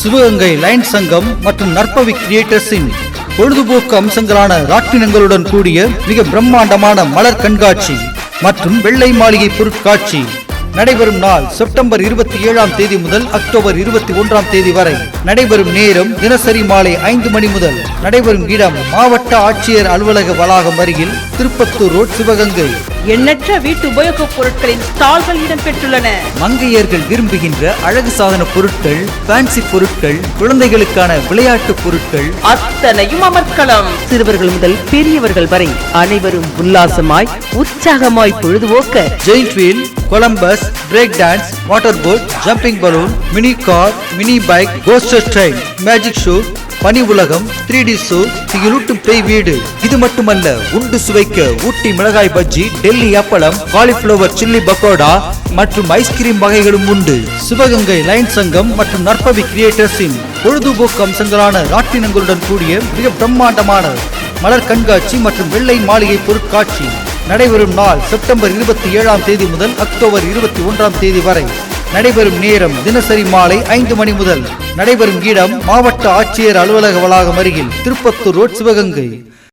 Sivaganga line சங்கம் மற்றும் நற்பவி கிரியேட்டர்ஸின் பொழுதுபோக்கு அம்சங்களான ராட்டினங்களுடன் கூடிய மிக பிரம்மாண்டமான மலர் கண்காட்சி மற்றும் வெள்ளை மாளிகை பொருட்காட்சி நடைபெறும் நாள் செப்டம்பர் இருபத்தி ஏழாம் தேதி முதல் அக்டோபர் இருபத்தி ஒன்றாம் தேதி வரை. நடைபெறும் நேரம் தினசரி மாலை ஐந்து மணி முதல். நடைபெறும் இடம் மாவட்ட ஆட்சியர் அலுவலக வளாகம் அருகில் திருப்பத்தூர் ரோட் சிவகங்கை. எண்ணற்ற வீட்டு உபயோகப் பொருட்களின் ஸ்டால்கள் இடம்பெற்றுள்ளன. மங்கையர்கள் விரும்புகின்ற அழகு சாதன பொருட்கள் ஃபேன்சி பொருட்கள் குழந்தைகளுக்கான விளையாட்டு பொருட்கள் அத்தனையும் அமர்க்களம் சிறுவர்கள் முதல் பெரியவர்கள் வரை அனைவரும் உல்லாசமாய் உற்சாகமாய் பொழுதுபோக்க. Giant wheel Columbus break dance water boat jumping balloon mini car mini bike coaster train magic show பனி உலகம் த்ரீ டி ஷோ திகிலூட்டும் பேய் வீடு. இது மட்டுமல்ல உண்டு சுவைக்க ஊட்டி மிளகாய் பஜ்ஜி டெல்லி அப்பளம் காலிஃபிளவர் சில்லி பக்கோடா மற்றும் ஐஸ்கிரீம் வகைகளும் உண்டு. சிவகங்கை லைன் சங்கம் மற்றும் நற்பவி கிரியேட்டர்ஸின் பொழுதுபோக்கு அம்சங்களான ராட்டினங்களுடன் கூடிய மிக பிரம்மாண்டமான மலர் கண்காட்சி மற்றும் வெள்ளை மாளிகை பொருட்காட்சி நடைபெறும் நாள் செப்டம்பர் இருபத்தி ஏழாம் தேதி முதல் அக்டோபர் இருபத்தி ஒன்றாம் தேதி வரை. நடைபெறும் நேரம் தினசரி மாலை ஐந்து மணி முதல் நடைபெறும் இடம் மாவட்ட ஆட்சியர் அலுவலக வளாகம் அருகில் திருப்பத்தூர் ரோட் சிவகங்கை.